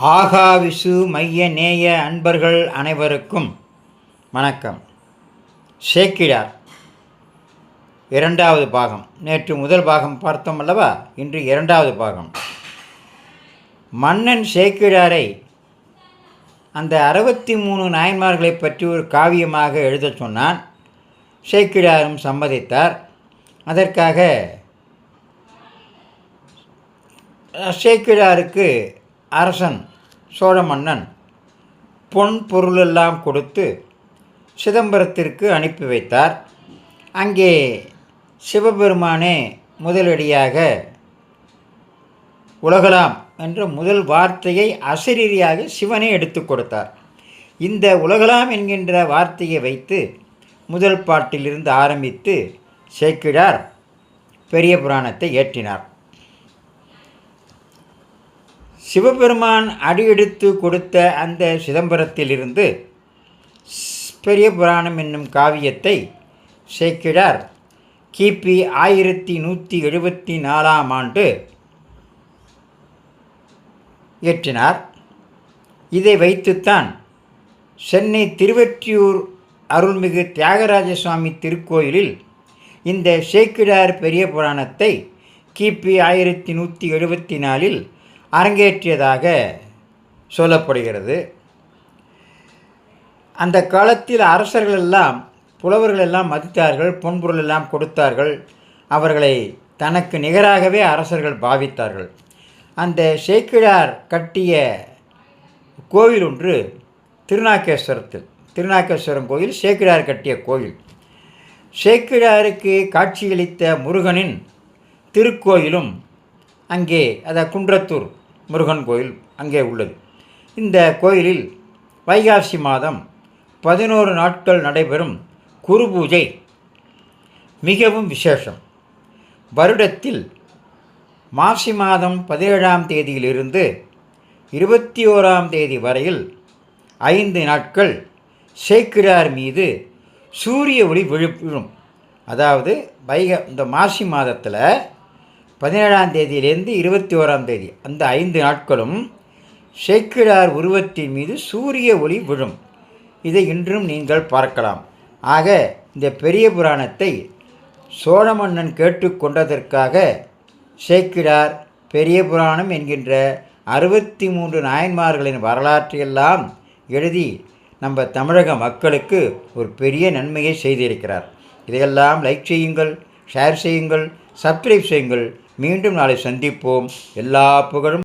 ஆகாவிசு மைய நேய அன்பர்கள் அனைவருக்கும் வணக்கம். சேக்கிழார் இரண்டாவது பாகம். நேற்று முதல் பாகம் பார்த்தோம் அல்லவா? இன்று இரண்டாவது பாகம். மன்னன் சேக்கிழாரை அந்த அறுபத்தி மூணு நாயன்மார்களை பற்றி ஒரு காவியமாக எழுதச் சொன்னான். சேக்கிழாரும் சம்மதித்தார். அதற்காக சேக்கிழாருக்கு அரசன் சோழ மன்னன் பொன் பொருளெல்லாம் கொடுத்து சிதம்பரத்திற்கு அனுப்பி வைத்தார். அங்கே சிவபெருமானே முதலடியாக உலகலாம் என்ற முதல் வார்த்தையை அசிரியாக சிவனே எடுத்து கொடுத்தார். இந்த உலகலாம் என்கின்ற வார்த்தையை வைத்து முதல் பாட்டிலிருந்து ஆரம்பித்து சேக்கிழார் பெரிய புராணத்தை ஏற்றினார். சிவபெருமான் அடியெடுத்து கொடுத்த அந்த சிதம்பரத்திலிருந்து பெரிய புராணம் என்னும் காவியத்தை சேக்கிழார் கிபி ஆயிரத்தி நூற்றி எழுபத்தி நாலாம் ஆண்டு இயற்றினார். இதை வைத்துத்தான் சென்னை திருவற்றியூர் அருள்மிகு தியாகராஜ சுவாமி திருக்கோயிலில் இந்த சேக்கிழார் பெரிய புராணத்தை கிபி ஆயிரத்தி நூற்றி எழுபத்தி நாலில் அரங்கேற்றியதாக சொல்லப்படுகிறது. அந்த காலத்தில் அரசர்கள் எல்லாம் புலவர்கள் எல்லாம் மதித்தார்கள் பொன்பொருள் எல்லாம் கொடுத்தார்கள். அவர்களை தனக்கு நிகராகவே அரசர்கள் பாவித்தார்கள். அந்த சேக்கிழார் கட்டிய கோவில் ஒன்று திருநாக்கேஸ்வரத்தில் திருநாக்கேஸ்வரம் கோயில் சேக்கிழார் கட்டிய கோயில். சேக்கிழாருக்கு காட்சியளித்த முருகனின் திருக்கோயிலும் அங்கே அதை குன்றத்தூர் முருகன் கோயில் அங்கே உள்ளது. இந்த கோயிலில் வைகாசி மாதம் பதினோரு நாட்கள் நடைபெறும் குரு பூஜை மிகவும் விசேஷம். வருடத்தில் மாசி மாதம் பதினேழாம் தேதியிலிருந்து இருபத்தி ஓராம் தேதி வரையில் ஐந்து நாட்கள் சேக்கிரார் மீது சூரிய ஒளி விழுப்பிடும் அதாவது வைக இந்த மாசி மாதத்தில் பதினேழாம் தேதியிலேருந்து இருபத்தி ஓராம் தேதி அந்த ஐந்து நாட்களும் சேக்கிழார் உருவத்தின் மீது சூரிய ஒளி விழும். இதை இன்றும் நீங்கள் பார்க்கலாம். ஆக இந்த பெரிய புராணத்தை சோழ மன்னன் கேட்டுக்கொண்டதற்காக சேக்கிழார் பெரிய புராணம் என்கின்ற அறுபத்தி மூன்று நாயன்மார்களின் வரலாற்றையெல்லாம் எழுதி நம்ம தமிழக மக்களுக்கு ஒரு பெரிய நன்மையை செய்திருக்கிறார். இதையெல்லாம் லைக் செய்யுங்கள் ஷேர் செய்யுங்கள் சப்ஸ்கிரைப் செய்யுங்கள். மீண்டும் நாளை சந்திப்போம். எல்லா புகழும்